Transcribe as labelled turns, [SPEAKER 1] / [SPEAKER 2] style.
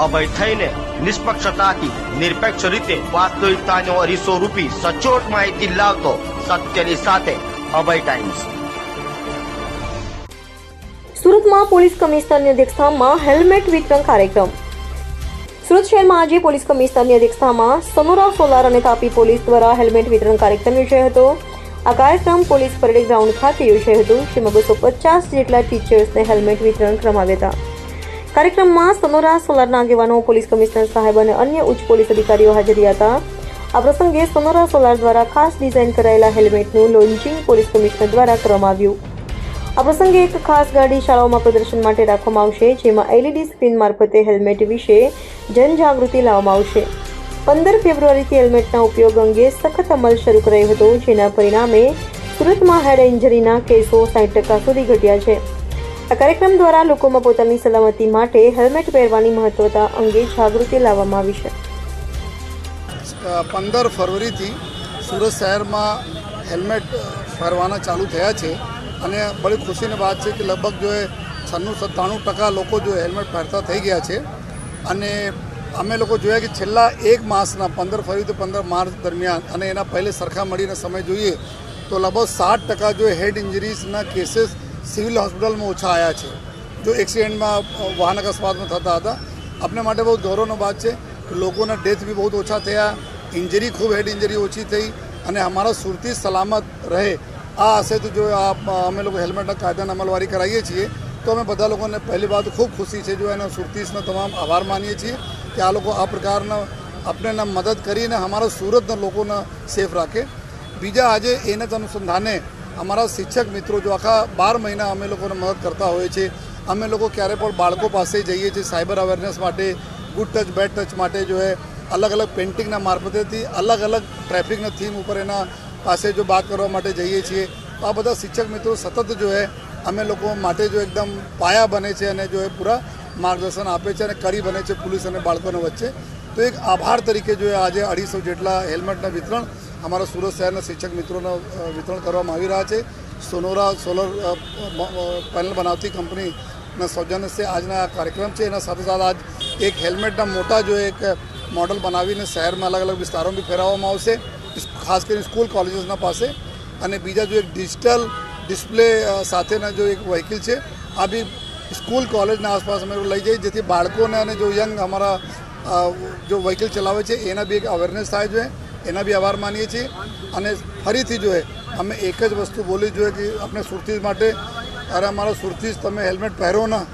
[SPEAKER 1] અભય થઈને નિષ્પક્ષતાથી નિરપેક્ષ રીતે વાસ્તવિકતાનો અરીસો રૂપી સચોટ માહિતી લાવતો સત્યની સાથે અભય ટાઈમ્સ.
[SPEAKER 2] સુરતમાં પોલીસ કમિશનરની અધ્યક્ષતામાં હેલ્મેટ વિતરણ કાર્યક્રમ. સુરત શહેરમાં આજે પોલીસ કમિશનરની અધ્યક્ષતામાં સનોરા સોલાર અને તાપી પોલીસ દ્વારા હેલ્મેટ વિતરણ કાર્યક્રમ યોજાયો હતો. આ કાર્યક્રમ પોલીસ પરેડ ગ્રાઉન્ડ ખાતે યોજાયો હતો. જેમાં બસો પચાસ જેટલા ટીચર્સને હેલ્મેટ વિતરણ કરવામાં આવ્યા હતા. કાર્યક્રમમાં સનોરા સોલારના આગેવાનો, પોલીસ કમિશનર સાહેબ અને અન્ય ઉચ્ચ પોલીસ અધિકારીઓ હાજર હતા. આ પ્રસંગે સનોરા સોલાર દ્વારા ખાસ ડિઝાઇન કરાયેલા હેલ્મેટનું લોન્ચિંગ પોલીસ કમિશનર દ્વારા કરવામાં આવ્યું. આ પ્રસંગે એક ખાસ ગાડી શાળાઓમાં પ્રદર્શન માટે રાખવામાં આવશે, જેમાં એલઈડી સ્ક્રીન મારફતે હેલ્મેટ વિશે જનજાગૃતિ લાવવામાં આવશે. પંદર ફેબ્રુઆરીથી હેલ્મેટના ઉપયોગ અંગે સખત અમલ શરૂ કરાયો હતો, જેના પરિણામે સુરતમાં હેડ ઇન્જરીના કેસો સાઠ ટકા સુધી ઘટ્યા છે. આ કાર્યક્રમ દ્વારા લોકોમાં પોતાની સલામતી માટે હેલ્મેટ પહેરવાની મહત્વતા અંગે જાગૃતિ લાવવામાં આવી છે.
[SPEAKER 3] પંદર ફરવરીથી સુરત શહેરમાં હેલ્મેટ પહેરવાના ચાલુ થયા છે અને બડી ખુશીની વાત છે કે લગભગ જો એ છન્નું સત્તાણું ટકા લોકો જો હેલ્મેટ પહેરતા થઈ ગયા છે અને અમે લોકો જોયા કે છેલ્લા એક માસના પંદર ફરવરીથી પંદર માર્ચ દરમિયાન અને એના પહેલે સરખા મળીને સમય જોઈએ તો લગભગ સાત ટકા જો હેડ ઇન્જરીઝના કેસીસ સિવિલ હોસ્પિટલમાં ઓછા આવ્યા છે. જો એક્સિડન્ટમાં વાહન અકસ્માતમાં થતા હતા. આપણે માટે બહુ ગૌરવનો વાત છે લોકોના ડેથ બી બહુ ઓછા થયા. ઇન્જરી ખૂબ હેડ ઇન્જરી ઓછી થઈ અને અમારા સુરતી સલામત રહે. આ આશયથી જો આ અમે લોકો હેલ્મેટના કાયદાની અમલવારી કરાવીએ છીએ, તો અમે બધા લોકોને પહેલી વાત ખૂબ ખુશી છે. જો એના સુરતીસનો તમામ આભાર માનીએ છીએ કે આ લોકો આ પ્રકારના આપણને મદદ કરીને અમારા સુરતના લોકોને સેફ રાખે. બીજા આજે એને અનુસંધાને અમારા શિક્ષક મિત્રો જો આખા બાર મહિના અમે લોકોને મદદ કરતા હોઈએ છીએ અમે લોકો ક્યારે પણ બાળકો પાસે જઈએ છીએ સાયબર અવેરનેસ માટે ગુડ ટચ બેડ ટચ માટે જો એ અલગ અલગ પેઇન્ટિંગના મારફતેથી અલગ અલગ ટ્રાફિકના થીમ ઉપર એના પાસે જો વાત કરવા માટે જઈએ છીએ. તો આ બધા શિક્ષક મિત્રો સતત જો એ અમે લોકો માટે જો એકદમ પાયા બને છે અને જો એ પૂરા માર્ગદર્શન આપે છે અને કરી બને છે પોલીસ અને બાળકોના વચ્ચે. તો એક આભાર તરીકે જો આજે અઢીસો જેટલા હેલ્મેટના વિતરણ અમારા સુરત શહેરના શિક્ષક મિત્રોને વિતરણ કરવામાં આવી રહ્યા છે. સોનોરા સોલર પેનલ બનાવતી કંપનીના સૌજન્યથી આજના કાર્યક્રમ છે. એના સાથે સાથે આજ એક હેલ્મેટના મોટા જો એક મોડલ બનાવીને શહેરમાં અલગ અલગ વિસ્તારોમાં બી ફેરવવામાં આવશે. ખાસ કરીને સ્કૂલ કોલેજીસના પાસે. અને બીજા જો એક ડિજિટલ ડિસ્પ્લે સાથેના જો એક વ્હીકલ છે, આ બી સ્કૂલ કોલેજના આસપાસ અમે લઈ જઈએ, જેથી બાળકોને અને જો યંગ અમારા જો વ્હીકલ ચલાવે છે, એના બી એક અવેરનેસ થાય છે. એના બી આભાર માનીએ છીએ. અને ફરીથી જોઈએ, અમે એક જ વસ્તુ બોલી જોઈએ કે આપણે સુરતીજ માટે, અરે અમારા સુરતી તમે હેલ્મેટ પહેરો ના.